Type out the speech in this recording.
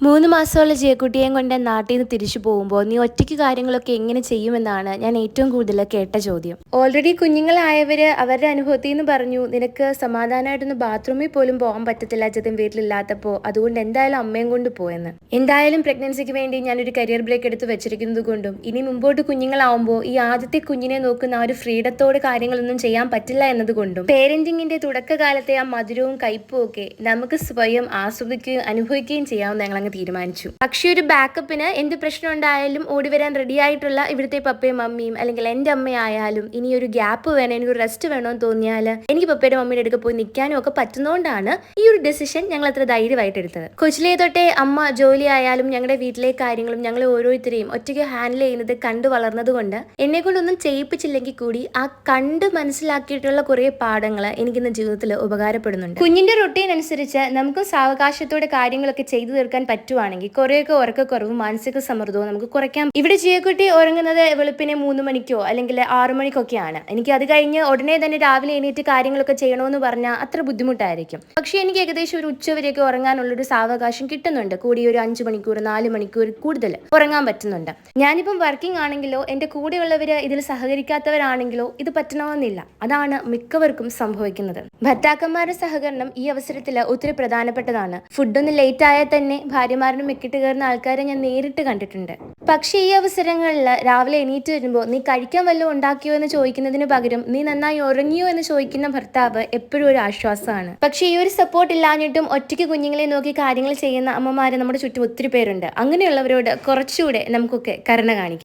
മൂന്ന് മാസമുള്ള ജയക്കുട്ടിയെയും കൊണ്ട് നാട്ടിൽ നിന്ന് തിരിച്ചു പോകുമ്പോൾ നീ ഒറ്റയ്ക്ക് കാര്യങ്ങളൊക്കെ എങ്ങനെ ചെയ്യുമെന്നാണ് ഞാൻ ഏറ്റവും കൂടുതൽ കേട്ട ചോദ്യം. ഓൾറെഡി കുഞ്ഞുങ്ങളായവര് അവരുടെ അനുഭവത്തിൽ നിന്ന് പറഞ്ഞു നിനക്ക് സമാധാനമായിട്ടൊന്ന് ബാത്റൂമിൽ പോലും പോകാൻ പറ്റത്തില്ല അച്ഛൻ വീട്ടിലില്ലാത്തപ്പോൾ അതുകൊണ്ട് എന്തായാലും അമ്മയും കൊണ്ട് പോയെന്ന് എന്തായാലും പ്രഗ്നൻസിക്ക് വേണ്ടി ഞാനൊരു കരിയർ ബ്രേക്ക് എടുത്ത് വെച്ചിരിക്കുന്നത് കൊണ്ടും ഇനി മുമ്പോട്ട് കുഞ്ഞുങ്ങളാവുമ്പോൾ ഈ ആദ്യത്തെ കുഞ്ഞിനെ നോക്കുന്ന ആ ഒരു ഫ്രീഡത്തോട് കാര്യങ്ങളൊന്നും ചെയ്യാൻ പറ്റില്ല എന്നതുകൊണ്ടും പേരന്റിങ്ങിന്റെ തുടക്കകാലത്തെ ആ മധുരവും കയ്പും ഒക്കെ നമുക്ക് സ്വയം ആസ്വദിക്കുകയും അനുഭവിക്കുകയും ചെയ്യാവുന്ന ഞങ്ങൾ അങ്ങ് തീരുമാനിച്ചു. പക്ഷേ ഒരു ബാക്കപ്പിന് എന്ത് പ്രശ്നം ഉണ്ടായാലും ഓടി വരാൻ റെഡി ആയിട്ടുള്ള ഇവിടുത്തെ പപ്പയും മമ്മിയും അല്ലെങ്കിൽ എന്റെ അമ്മയായാലും ഇനി ഒരു ഗ്യാപ്പ് വേണം എനിക്ക് ഒരു റെസ്റ്റ് വേണമെന്ന് തോന്നിയാൽ എനിക്ക് പപ്പയുടെ മമ്മിയുടെ അടുക്ക പോയി നിൽക്കാനും ഒക്കെ പറ്റുന്നതുകൊണ്ടാണ് ഈ ഒരു ഡെസിഷൻ ഞങ്ങൾ അത്ര ധൈര്യമായിട്ട് എടുത്തത്. കൊച്ചിലെ തൊട്ടേ അമ്മ ജോലി ആയാലും ഞങ്ങളുടെ വീട്ടിലെ കാര്യങ്ങളും ഞങ്ങൾ ഓരോരുത്തരെയും ഒറ്റയ്ക്ക് ഹാൻഡിൽ ചെയ്യുന്നത് കണ്ടു വളർന്നതുകൊണ്ട് എന്നെ കൊണ്ടൊന്നും ചെയ്യിപ്പിച്ചില്ലെങ്കിൽ കൂടി ആ കണ്ട് മനസ്സിലാക്കിയിട്ടുള്ള കുറേ പാഠങ്ങൾ എനിക്കിന്ന് ജീവിതത്തിൽ ഉപകാരപ്പെടുന്നുണ്ട്. കുഞ്ഞിന്റെ റൊട്ടീൻ അനുസരിച്ച് നമുക്ക് സാവകാശത്തോടെ കാര്യങ്ങളൊക്കെ ചെയ്തു തീർക്കാൻ പറ്റുവാണെങ്കിൽ കുറേയൊക്കെ ഉറക്കക്കുറവും മാനസിക സമ്മർദ്ദവും നമുക്ക് കുറയ്ക്കാം ഇവിടെ ജിയക്കുട്ടി ഉറങ്ങുന്നത് വെളുപ്പിനെ മൂന്ന് മണിക്കോ അല്ലെങ്കിൽ ആറു മണിക്കൊക്കെയാണ്. എനിക്ക് അത് കഴിഞ്ഞ് ഉടനെ തന്നെ രാവിലെ എണീറ്റ് കാര്യങ്ങളൊക്കെ ചെയ്യണമെന്ന് പറഞ്ഞാൽ അത്ര ബുദ്ധിമുട്ടായിരിക്കും. പക്ഷേ എനിക്ക് ഏകദേശം ഒരു ഉച്ചവരെയൊക്കെ ഉറങ്ങാനുള്ളൊരു സാവകാശം കിട്ടുന്നുണ്ട്. കൂടി ഒരു അഞ്ച് മണിക്കൂർ നാല് മണിക്കൂർ കൂടുതൽ ഉറങ്ങാൻ പറ്റുന്നുണ്ട്. ഞാനിപ്പം വർക്കിംഗ് ആണെങ്കിലോ എന്റെ കൂടെയുള്ളവർ ഇതിൽ സഹകരിക്കാത്തവരാണെങ്കിലോ ഇത് പറ്റണമെന്നില്ല അതാണ് മിക്കവർക്കും സംഭവിക്കുന്നത്. ഭർത്താക്കന്മാരുടെ സഹകരണം ഈ അവസരത്തിൽ ഒത്തിരി പ്രധാനപ്പെട്ടതാണ്. ഫുഡൊന്ന് ലേറ്റ് ആയാൽ തന്നെ ഭാര്യമാരുടെ മെക്കിട്ട് കയറുന്ന ആൾക്കാരെ ഞാൻ നേരിട്ട് കണ്ടിട്ടുണ്ട്. പക്ഷേ ഈ അവസരങ്ങളിൽ രാവിലെ എണീറ്റ് വരുമ്പോൾ നീ കഴിക്കാൻ വല്ലതും ഉണ്ടാക്കിയോ? എന്ന് ചോദിക്കുന്നതിന് പകരം നീ നന്നായി ഉറങ്ങിയോ? എന്ന് ചോദിക്കുന്ന ഭർത്താവ് എപ്പോഴും ഒരു ആശ്വാസമാണ്. പക്ഷേ ഈ ഒരു സപ്പോർട്ട് ഇല്ലാഞ്ഞിട്ടും ഒറ്റയ്ക്ക് കുഞ്ഞുങ്ങളെ നോക്കി കാര്യങ്ങൾ ചെയ്യുന്ന അമ്മമാരെ നമ്മുടെ ചുറ്റും ഒത്തിരി പേരുണ്ട്. അങ്ങനെയുള്ളവരോട് കുറച്ചുകൂടെ നമുക്കൊക്കെ കരുണ കാണിക്കാം.